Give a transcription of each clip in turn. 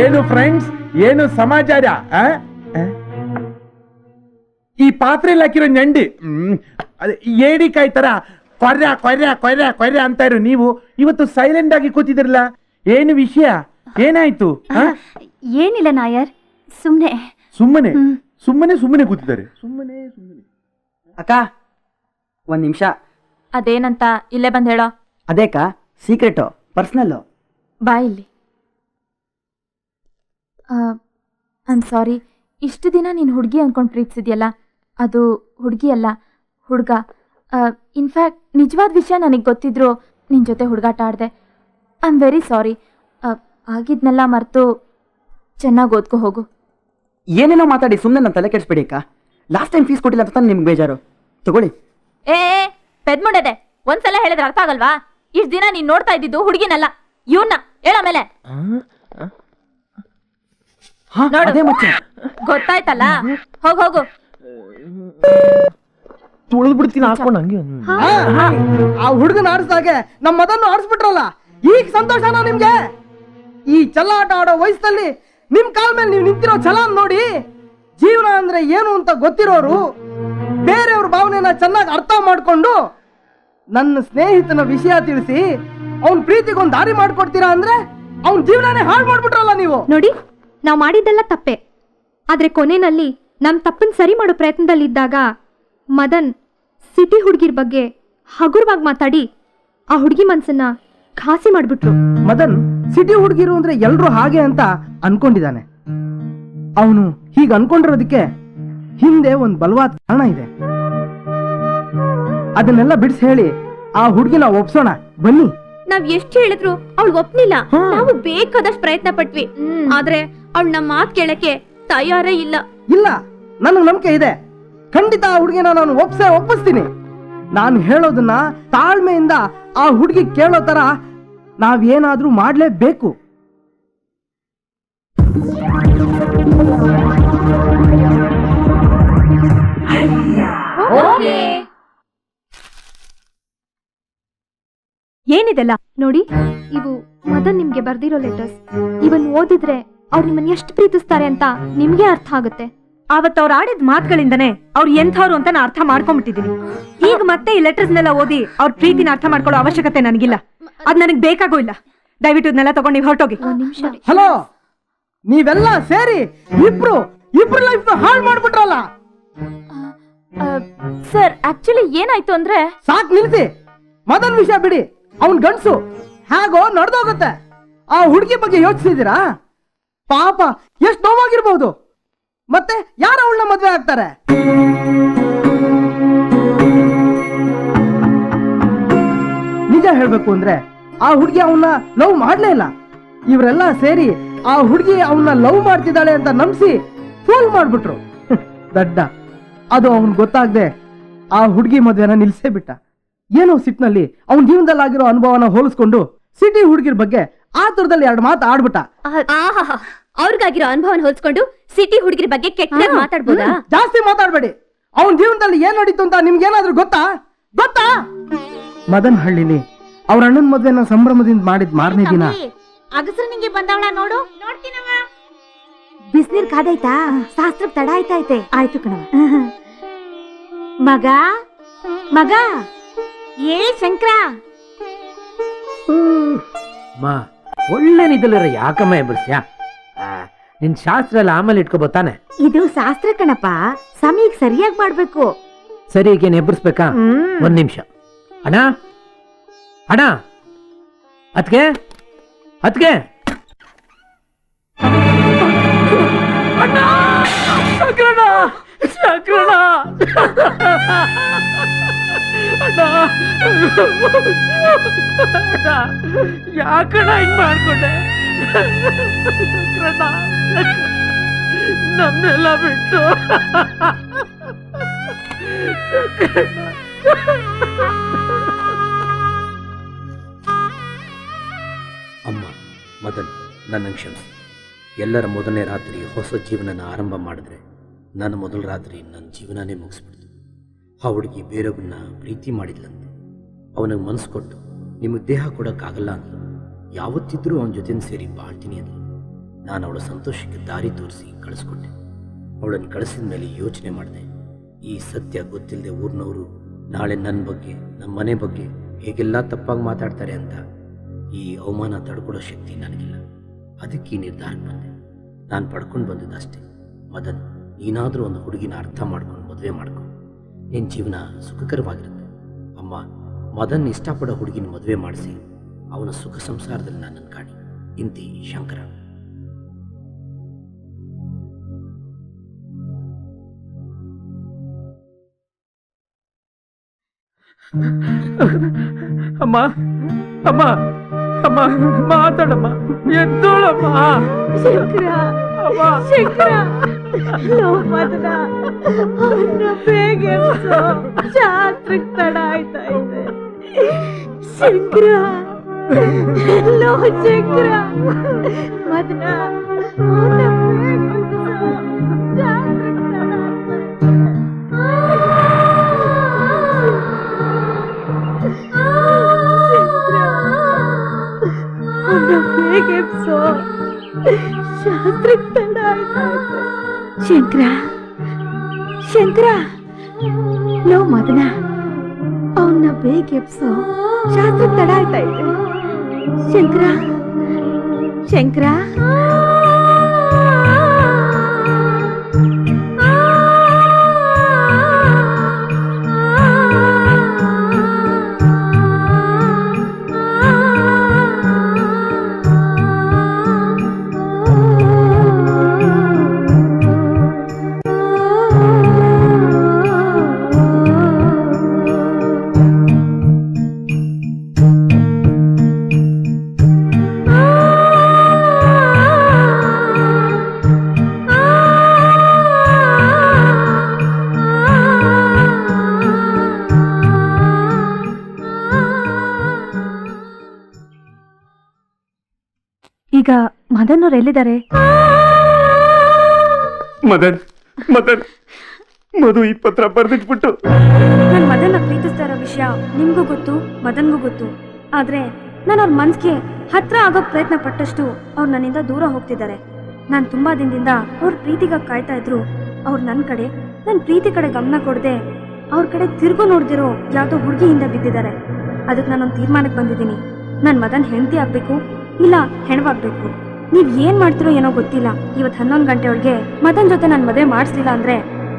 ಏನು ಫ್ರೆಂಡ್ಸ್ ಏನು ಸಮಾಚಾರ? ಈ ಪಾತ್ರೆಯಲ್ಲಿ ಹಾಕಿರೋ ನೆಂಡಿ. ಏಡಿಕಾಯಿ ತರ ಕೊರ್ರ ಕೊರ್ರ ಕೊರ್ರ ಕೊರ್ರ ಅಂತ ಇರು ನೀವು ಇವತ್ತು ಸೈಲೆಂಟ್ ಆಗಿ ಕೂತಿದಿರಲ್ಲ? ಏನು ವಿಷಯ? ಏನಾಯ್ತು? ಏನಿಲ್ಲ ನಾಯರ್. ಸುಮ್ನೆ. ಸುಮ್ಮನೆ? ಸುಮ್ಮನೆ ಸುಮ್ಮನೆ ಕೂತಿದ್ದಾರೆ. ಸುಮ್ಮನೆ ಸುಮ್ಮನೆ. ಅಕ್ಕ ಒಂದ್ ನಿಮಿಷ. ಅದೇನಂತ ಇಲ್ಲೇ ಬಂದ್ ಹೇಳೋ? ಅದೇಕ ಸೀಕ್ರೆಟು ಪರ್ಸ್ನಲ್ಲು ಬಾ ಇಲ್ಲಿ. ಐಮ್ ಸಾರಿ ಇಷ್ಟು ದಿನ ನೀನು ಹುಡುಗಿ ಅನ್ಕೊಂಡು ಪ್ರೀತಿಸಿದ್ಯಲ್ಲ? ಅದು ಹುಡುಗಿ ಅಲ್ಲ ಹುಡುಗ. ಇನ್ಫ್ಯಾಕ್ಟ್ ನಿಜವಾದ ವಿಷಯ ನನಗೆ ಗೊತ್ತಿದ್ರು ನಿನ್ನ ಜೊತೆ ಹುಡುಗಾಟ ಆಡಿದೆ. ಐ ಆಮ್ ವೆರಿ ಸಾರಿ ಆಗಿದ್ನೆಲ್ಲ ಮರೆತು ಚೆನ್ನಾಗಿ ಓದ್ಕೊ ಹೋಗು. ಏನೇನೋ ಮಾತಾಡಿ ಸುಮ್ಮನೆ ನನ್ನ ತಲೆ ಕೆಡಿಸ್ಬಿಡಿ ಅಕ್ಕ. ಲಾಸ್ಟ್ ಟೈಮ್ ಫೀಸ್ ಕೊಟ್ಟಿಲ್ಲ ಅಂತ ನಿಮ್ಗೆ ಬೇಜಾರು. ತಗೊಳ್ಳಿ. ಏ ಪೆದ್ಮುಂಡದೆ ಒಂದ್ಸಲ ಹೇಳಿದ್ರೆ ಅರ್ಥ ಆಗಲ್ವಾ? ಇಷ್ಟು ದಿನ ನೀನ್ ನೋಡ್ತಾ ಇದ್ದಿದ್ದು ಹುಡುಗಿನಲ್ಲ. ಇವನ್ನ ಹೇಳ ಮೇಲೆ ಹಾ ನೋಡು. ಅದೇ ಮತ್ತೆ. ಗೊತ್ತಾಯ್ತಲ್ಲ? ಹೋಗ್ ಹೋಗು. ತುಳಿದು ಬಿಡ್ತೀನಿ ಹಾಕೊಂಡು ಹಂಗೆ. ಆ ಹುಡುಗನ ಆಡಿಸ್ದಾಗೆ ನಮ್ಮ ಮದನ್ನು ಆಡಿಸ್ಬಿಟ್ರಲ್ಲ? ಈಗ ಸಂತೋಷನಾ ನಿಮ್ಗೆ? ಈ ಚಲ್ಲಾಟ ಆಡೋ ವಯಸ್ಸಲ್ಲಿ ನಿಮ್ ಕಾಲ್ ಮೇಲೆ ನೀವು ನಿಂತಿರೋ ಛಲ ನೋಡಿ ಜೀವನ ಅಂದ್ರೆ ಏನು ಅಂತ ಗೊತ್ತಿರೋರು ಬೇರೆಯವ್ರ ಭಾವನೆನ ಚೆನ್ನಾಗಿ ಅರ್ಥ ಮಾಡ್ಕೊಂಡು ನನ್ನ ಸ್ನೇಹಿತನ ವಿಷಯ ತಿಳಿಸಿ ಅವನ್ ಪ್ರೀತಿಗೊಂದು ದಾರಿ ಮಾಡ್ಕೊಡ್ತೀರಾ ಅಂದ್ರೆ ಅವನ್ ಜೀವನನೇ ಹಾಳು ಮಾಡ್ಬಿಟ್ರಲ್ಲ ನೀವು. ನೋಡಿ ನಾವು ಮಾಡಿದ್ದೆಲ್ಲ ತಪ್ಪೆ. ಆದ್ರೆ ಕೊನೆಯಲ್ಲಿ ನಮ್ ತಪ್ಪನ್ ಸರಿ ಮಾಡೋ ಪ್ರಯತ್ನದಲ್ಲಿದ್ದಾಗ ಮದನ್ ಸಿಟಿ ಹುಡುಗಿರ್ ಬಗ್ಗೆ ಹಗುರವಾಗಿ ಮಾತಾಡಿ ಆ ಹುಡುಗಿ ಮನ್ಸನ್ನ ಖಾಸಿ ಮಾಡ್ಬಿಟ್ರು. ಮದನ್ ಸಿಟಿ ಹುಡುಗಿರು ಅಂದ್ರೆ ಎಲ್ರು ಹಾಗೆ ಅಂತ ಅನ್ಕೊಂಡಿದ್ದಾನೆ. ಅವನು ಹೀಗೆ ಅನ್ಕೊಂಡಿರೋದಕ್ಕೆ ಹಿಂದೆ ಒಂದ್ ಬಲವಾದ ಕಾರಣ ಇದೆ. ಅದನ್ನೆಲ್ಲ ಬಿಡಿಸಿ ಹೇಳಿ. ಆ ಹುಡುಗಿನ ಒಪ್ಸೋಣ. ಬನ್ನಿ. ನಾವ್ ಎಷ್ಟು ಹೇಳಿದ್ರು ಅವಳು ಒಪ್ನಿಲ್ಲ. ನಾವು ಬೇಕಾದಷ್ಟು ಪ್ರಯತ್ನ ಪಟ್ವಿ. ಆದ್ರೆ ಅವಳು ನಮ್ಮ ಮಾತ್ ಕೇಳಕ್ಕೆ ತಯಾರೇ ಇಲ್ಲ. ಇಲ್ಲ. ನನಗೆ ನಂಬಿಕೆ ಇದೆ. ಖಂಡಿತ ಆ ಹುಡುಗಿನ ನಾನು ಒಪ್ಸೇ ಒಪ್ಪಿಸ್ತೀನಿ. ನಾನು ಹೇಳೋದನ್ನ ತಾಳ್ಮೆಯಿಂದ ಆ ಹುಡುಗಿ ಕೇಳೋ ತರ ನಾವೇನಾದ್ರೂ ಮಾಡ್ಲೇಬೇಕು. ಏನಿದೆಲ್ಲ? ನೋಡಿ ಇವು ಮದನ್ ನಿಮ್ಗೆ ಬರ್ದಿರೋ ಲೆಟರ್ಸ್ ಇವನ್ ಓದಿದ್ರೆ ಅವ್ರು ನಿಮ್ಮನ್ನ ಎಷ್ಟು ಪ್ರೀತಿಸ್ತಾರೆ ಅಂತ ನಿಮ್ಗೆ ಅರ್ಥ ಆಗುತ್ತೆ. ಅವತ್ ಅವ್ರು ಆಡಿದ ಮಾತುಗಳಿಂದನೇ ಅವ್ರು ಎಂಥವ್ರು ಅಂತ ನಾನು ಅರ್ಥ ಮಾಡ್ಕೊಂಡ್ಬಿಟ್ಟಿದೀನಿ ಈಗ ಮತ್ತೆ ಈ ಲೆಟರ್ಸ್ನೆಲ್ಲ ಓದಿ ಅವ್ರ ಪ್ರೀತಿನ ಅರ್ಥ ಮಾಡ್ಕೊಳ್ಳೋ ಅವಶ್ಯಕತೆ ನನಗಿಲ್ಲ. ಅದ್ ನನಗ್ ಬೇಕಾಗೂ ಇಲ್ಲ. ದಯವಿಟ್ಟು ಇದನ್ನೆಲ್ಲ ತಗೊಂಡು ನೀವು ಹೊರಟೋಗಿ. ಹಲೋ ನೀವೆಲ್ಲ ಸೇರಿ ಇಬ್ರು ಇಬ್ರು ಲೈಫ್ ಹಾಳು ಮಾಡ್ಬಿಟ್ರಲ್ಲ? ಸರ್ ಆಕ್ಚುಲಿ ಏನಾಯ್ತು ಅಂದ್ರೆ ಸಾಕ್ ನಿಲ್ಸಿ. ಮದನ್ ವಿಷಯ ಬಿಡಿ. ಅವನ್ ಗಂಡ್ಸು. ಹೇಗೋ ನಡೆದೋಗುತ್ತೆ. ಆ ಹುಡುಗಿ ಬಗ್ಗೆ ಯೋಚಿಸಿದೀರಾ ಪಾಪ, ಎಷ್ಟು ನೋವಾಗಿರ್ಬಹುದು ಮತ್ತೆ ಯಾರು ಅವಳನ್ನ ಮದ್ವೆ ಆಗ್ತಾರೆ? ನಿಜ ಹೇಳ್ಬೇಕು ಅಂದ್ರೆ, ಆ ಹುಡುಗಿ ಅವನ್ನ ಲವ್ ಮಾಡ್ಲೇ ಇಲ್ಲ. ಇವರೆಲ್ಲ ಸೇರಿ ಆ ಹುಡುಗಿ ಅವನ್ನ ಲವ್ ಮಾಡ್ತಿದ್ದಾಳೆ ಅಂತ ನಂಬಿಸಿ ಫೋನ್ ಮಾಡ್ಬಿಟ್ರು. ದಡ್ಡ. ಅದು ಅವನ್ ಗೊತ್ತಾಗ್ದೆ ಆ ಹುಡುಗಿ ಮದುವೆನ ನಿಲ್ಸೇ ಬಿಟ್ಟ. ಏನೋ ಸಿಟ್ನಲ್ಲಿ ಅವನ ಜೀವನದಲ್ಲಿ ಆಗಿರೋ ಅನುಭವನ ಹೋಲಿಸ್ಕೊಂಡು ಸಿಟಿ ಹುಡುಗಿರ ಬಗ್ಗೆ ಆ ತರದಲ್ಲಿ ಎರಡು ಮಾತು ಆಡ್ಬಿಟ್ಟ. ಆಹಾ ಅವ್ರಿಗಾಗಿರೋ ಅನುಭವನ ಹೋಲಿಸ್ಕೊಂಡು ಸಿಟಿ ಹುಡುಗಿರ ಬಗ್ಗೆ ಕೆಟ್ಟ ಮಾತಾಡ್ಬೋದಾ? ಜಾಸ್ತಿ ಮಾತಾಡ್ಬೇಡಿ. ಅವನ ಜೀವನದಲ್ಲಿ ಏನ್ ನಡೀತು ಅಂತ ನಿಮ್ಗೆ ಏನಾದ್ರೂ ಗೊತ್ತಾ? ಗೊತ್ತಾ? ಮದನ್ ಹಳ್ಳಿಲಿ ಅವ್ರ ಅಣ್ಣನ ಮದ್ವೆನ ಸಂಭ್ರಮದಿಂದ ಮಾಡಿದ್ ಮಾರನೇ ದಿನ. ಅಗಸ್ರ ನಿಂಗೆ ಬಂದವಳ ನೋಡು. ನೋಡ್ತೀನವ ಬಿಸಿನೀರ್ ಕಾದಾಯ್ತಾ? ಶಾಸ್ತ್ರ ತಡ ಆಯ್ತಾಯ್ತೆ. ಆಯ್ತು ಕಣವ ಮಗ? ಮಗ? ಏ ಶಂಕರ? ಮಾ ಒಳ್ಳೆ ನಿದ್ದಲರ ಯಾಕಮ್ಮ ಎಬ್ಬರ್ಸ್ಯಾ ನಿನ್ ಶಾಸ್ತ್ರ ಎಲ್ಲ ಆಮೇಲೆ ಇಟ್ಕೋಬೋತಾನೆ? ಇದು ಶಾಸ್ತ್ರ ಕಣಪ್ಪ. ಸಮಯಕ್ಕೆ ಸರಿಯಾಗಿ ಮಾಡ್ಬೇಕು. ಸರಿ ಏನ್ ಎಬ್ಬರಿಸ್ಬೇಕಾ ಹ್ಮ್. ಒಂದ್ ನಿಮಿಷ. ಅಣ್ಣ? ಅಣ್ಣ? ಅತ್ಗೆ? ಅತ್ಗೆ? ಶಂಕರಣ್ಣ! ಶಂಕರಣ್ಣ! ಯಾಕಣ್ಣ ಹಿಂಗ್ ಮಾಡ್ಕೊಂಡೆ? ನಮ್ನೆಲ್ಲ ಬಿಟ್ಟು. ಅಮ್ಮ ಮದನ್ ನನ್ನ ಕ್ಷಮಿಸಿ ಎಲ್ಲರ ಮೊದಲನೇ ರಾತ್ರಿ ಹೊಸ ಜೀವನನ ಆರಂಭ ಮಾಡಿದ್ರೆ ನನ್ನ ಮೊದಲ ರಾತ್ರಿ ನನ್ನ ಜೀವನನೇ ಮುಗಿಸ್ಬಿಡ್ತು. ಆ ಹುಡುಗಿ ಬೇರೊಬ್ಬನ ಪ್ರೀತಿ ಮಾಡಿದ್ಲಂತೆ. ಅವನಿಗೆ ಮನಸ್ಸು ಕೊಟ್ಟು, ನಿಮಗೆ ದೇಹ ಕೊಡೋಕ್ಕಾಗಲ್ಲ ಅಂದ್ಲು. ಯಾವತ್ತಿದ್ರೂ ಅವನ ಜೊತೆ ಸೇರಿ ಬಾಳ್ತೀನಿ ಅಂದ್ಲು. ನಾನು ಅವಳ ಸಂತೋಷಕ್ಕೆ ದಾರಿ ತೋರಿಸಿ ಕಳಿಸ್ಕೊಟ್ಟೆ. ಅವಳನ್ನು ಕಳಿಸಿದ ಮೇಲೆ ಯೋಚನೆ ಮಾಡಿದೆ. ಈ ಸತ್ಯ ಗೊತ್ತಿಲ್ಲದೆ ಊರಿನವರು ನಾಳೆ ನನ್ನ ಬಗ್ಗೆ ನಮ್ಮ ಮನೆ ಬಗ್ಗೆ ಹೇಗೆಲ್ಲ ತಪ್ಪಾಗಿ ಮಾತಾಡ್ತಾರೆ ಅಂತ ಈ ಅವಮಾನ ತಡ್ಕೊಳ್ಳೋ ಶಕ್ತಿ ನನಗಿಲ್ಲ. ಅದಕ್ಕೆ ಈ ನಿರ್ಧಾರಕ್ಕೆ ಬಂದೆ. ನಾನು ಪಡ್ಕೊಂಡು ಬಂದದ್ದಷ್ಟೇ. ಮದನ್, ನೀನಾದರೂ ಒಂದು ಹುಡುಗಿನ ಅರ್ಥ ಮಾಡ್ಕೊಂಡು ಮದುವೆ ಮಾಡ್ಕೊ. ನಿನ್ನ ಜೀವನ ಸುಖಕರವಾಗಿರುತ್ತೆ. ಅಮ್ಮ ಮದನ್ ಇಷ್ಟಪಡೋ ಹುಡುಗಿನ ಮದುವೆ ಮಾಡಿಸಿ ಅವನ ಸುಖ ಸಂಸಾರದಲ್ಲಿ ನನ್ನನ್ನು ಕಾಣಿ. ಇಂತಿ ಶಂಕರ. ಅಮ್ಮ ಅಮ್ಮ ಅಮ್ಮ ಮಾತಾಡಮ್ಮ ಎದ್ದೋಳಮ್ಮ. ಶಂಕರ ಶಂಕರ. ಮದನ ಅವನ್ನ ಬೇಗ. ಶಾಸ್ತ್ರಕ್ ತಡ ಆಯ್ತಾ ಇದೆ. ಶಂಕರ ಎಲ್ಲೋ ಶಂಕರ ಮದನ. ಅವನ್ನ ಬೇಗ ಶಂಕರ ಶಂಕರ ನೋ ಮದನ ಅವನ್ನ ಬೇಗ ಎಪ್ಸೋ ಶಾಸ್ತ್ರ ತಡ ಆಯ್ತಾ ಶಂಕರ ಶಂಕರ. ಈಗ ಮದನ್ ಅವ್ರು ಎಲ್ಲಿದ್ದಾರೆ? ಮದನ್ ಮದನ್ ಮಧು ಈ ಪತ್ರ ಬರ್ದಿಟ್ಬಿಟ್ಟು. ನಾನು ಮದನ್ನ ಪ್ರೀತಿಸ್ತಾ ಇರೋ ವಿಷಯ ನಿಮ್ಗೂ ಗೊತ್ತು ಮದನ್ಗೂ ಗೊತ್ತು. ಆದ್ರೆ ನಾನು ಅವ್ರ ಮನ್ಸ್ಗೆ ಹತ್ರ ಆಗೋಕ್ ಪ್ರಯತ್ನ ಪಟ್ಟಷ್ಟು ಅವ್ರು ನನ್ನಿಂದ ದೂರ ಹೋಗ್ತಿದ್ದಾರೆ. ನಾನು ತುಂಬಾ ದಿನದಿಂದ ಅವ್ರ ಪ್ರೀತಿಗಾಗಿ ಕಾಯ್ತಾ ಇದ್ರು. ಅವ್ರು ನನ್ನ ಕಡೆ ನನ್ನ ಪ್ರೀತಿ ಕಡೆ ಗಮನ ಕೊಡದೆ ಅವ್ರ ಕಡೆ ತಿರುಗು ನೋಡ್ದಿರೋ ಯಾವ್ದೋ ಹುಡುಗಿಯಿಂದ ಬಿದ್ದಿದ್ದಾರೆ. ಅದಕ್ಕೆ ನಾನೊಂದು ತೀರ್ಮಾನಕ್ಕೆ ಬಂದಿದ್ದೀನಿ. ನಾನು ಮದನ್ ಹೆಂಡತಿ ಆಗ್ಬೇಕು ಇಲ್ಲ ಹೆಣವಾಗ್ಬೇಕು. ನೀವ್ ಏನ್ ಮಾಡ್ತಿರೋ ಏನೋ ಗೊತ್ತಿಲ್ಲ. ಇವತ್ತು ಹನ್ನೊಂದು ಗಂಟೆ ಒಳಗೆ ಮದನ್ ಜೊತೆ ನಾನು ಮದುವೆ ಮಾಡಿಸ್ಲಿಲ್ಲ ಅಂದ್ರೆ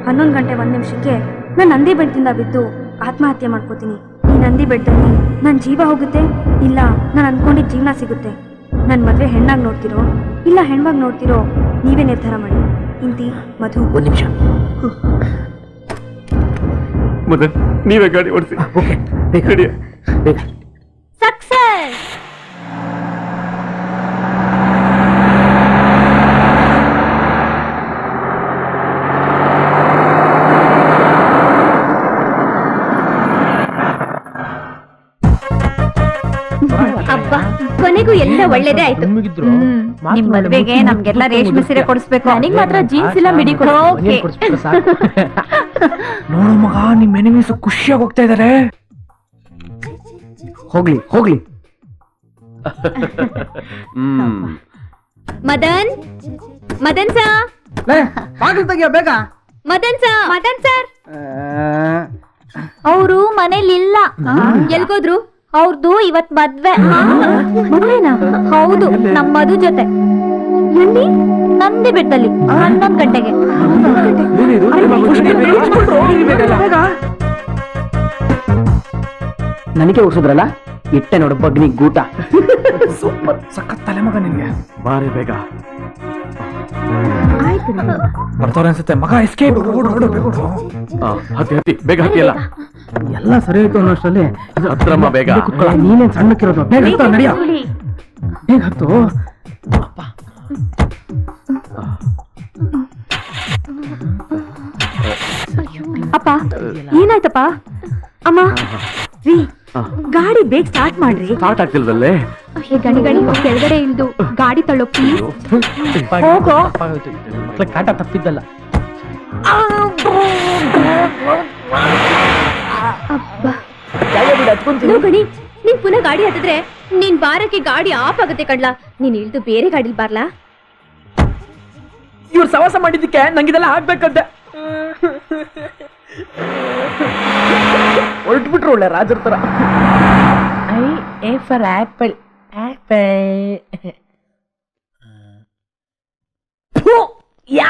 ಹನ್ನೊಂದು ಗಂಟೆ ಒಂದ್ ನಿಮಿಷಕ್ಕೆ ನಾನು ನಂದಿ ಬೆಟ್ಟದಿಂದ ಬಿದ್ದು ಆತ್ಮಹತ್ಯೆ ಮಾಡ್ಕೋತೀನಿ. ಈ ನಂದಿ ಬೆಟ್ಟದಲ್ಲಿ ನನ್ನ ಜೀವ ಹೋಗುತ್ತೆ? ಇಲ್ಲ ನಾನು ಅನ್ಕೊಂಡಿದ್ ಜೀವನ ಸಿಗುತ್ತೆ. ನನ್ನ ಮದುವೆ ಹೆಣ್ಣಾಗ್ ನೋಡ್ತಿರೋ? ಇಲ್ಲ ಹೆಣ್ವಾಗಿ ನೋಡ್ತಿರೋ? ನೀವೇ ನಿರ್ಧಾರ ಮಾಡಿ. ಇಂತಿ ಮಧು. ಒಂದು ನಿಮಿಷ. ಮದನ್ ನೀವೇ ಗಾಡಿ ಓಡಿಸಿ. ಓಕೆ. ಬೇಗ. ಬೇಗ. ಕೊನೆಗೂ ಎಲ್ಲ ಒಳ್ಳೇದೇ ಆಯ್ತು. ನಿಮ್ ಮದ್ವೆಗೆ ನಮ್ಗೆಲ್ಲ ರೇಷ್ಮೆ ಸೀರೆ ಕೊಡಿಸ್ಬೇಕು. ನನಗ್ ಮಾತ್ರ ಜೀನ್ಸ್ ಇಲ್ಲ ಮಿಡಿ ಕೊಡು ನೋಡು ಮಗ ನಿಮ್ ಎನಿಮೀಸ್ ಖುಷಿಯಾಗಿ ಹೋಗ್ತಾ ಇದಾರೆ. ಹೋಗ್ಲಿ ಹೋಗ್ಲಿ. ಮದನ್ ಮದನ್ ಸಾ? ಬಾಗಿಲು ತೆಗಿಯೋ ಬೇಗ. ಮದನ್ ಸಾ ಮದನ್ ಸರ್. ಅವರು ಮನೇಲಿ ಇಲ್ಲ ಎಲ್ಗೋದ್ರು? ಅವ್ರದ್ದು ಇವತ್ ಮದ್ವೆ. ಮದ್ವೆನಾ? ಹೌದು ನಮ್ಮ ಮಧು ಜೊತೆ. ಎಲ್ಲಿ? ನಂದಿ ಬೆಟ್ಟದಲ್ಲಿ ಹನ್ನೊಂದ್ ಗಂಟೆಗೆ. ನನಗೆ ಉಡ್ಸಿದ್ರಲ್ಲ ಇಟ್ಟೆ ನೋಡು ಬಗ್ನಿ ಗೂಟ. ಸೂಪರ್ ಸಖತ್ ತಲೆ ಮಗ ನಿನ್ಗೆ. ಬಾರಿ ಬೇಗ. ಬರ್ತಾವ್ರೆ ಅನ್ಸುತ್ತೆ. ಮಗ ಎಸ್ಕೇಪ್ ಹತ್ತಿ ಹತ್ತಿ ಬೇಗ ಹತ್ತಿ ಎಲ್ಲ ಎಲ್ಲ ಸರಿ ಆಯ್ತು ಅನ್ನೋಷ್ಟರಲ್ಲಿ ಹತ್ರಮ್ಮ ಬೇಗ. ನೀನೇ ಸಣ್ಣಕ್ಕಿರೋದು ಬೇಗ ಹತ್ತು ನಡಿಯ? ಬೇಗ ಹತ್ತು? ಅಪ್ಪ ಏನಾಯ್ತಪ್ಪ? ಅಮ್ಮ ರೀ ಗಾಡಿ ಬೇಗ ಸ್ಟಾರ್ಟ್ ಮಾಡ್ರಿ. ಸ್ಟಾರ್ಟ್ ಆಗ್ತಿಲ್ವಲ್ಲೇ? ಏ ಗಣಿ ಗಣಿ ಕೆಳಗಡೆ ಇಳಿದು ಗಾಡಿ ತಳ್ಳೋ ಪ್ಲೀಸ್ ಹೋಗೋ. ಕಾಟ ತಪ್ಪಿದ್ದಲ್ಲ. ಲೋ ಗಣಿ ನೀನ್ ಪುನಃ ಗಾಡಿ ಹತ್ತಿದ್ರೆ ನಿನ್ ಬಾರಕ್ಕೆ ಗಾಡಿ ಆಫ್ ಆಗುತ್ತೆ ಕಣ್ಲಾ. ನೀನ್ ಇಳ್ದು ಬೇರೆ ಗಾಡಿಲಿ ಬಾರ್ಲಾ? ಇವ್ರು ಸವಾಸ ಮಾಡಿದ್ದಕ್ಕೆ ನಂಗಿದೆಲ್ಲ ಆಗ್ಬೇಕಂತೆ. ಹೊರಟ್ಬಿಟ್ರು ಒಳ್ಳೆ ರಾಜರ ತರ. I A for apple. Apple. Yeah.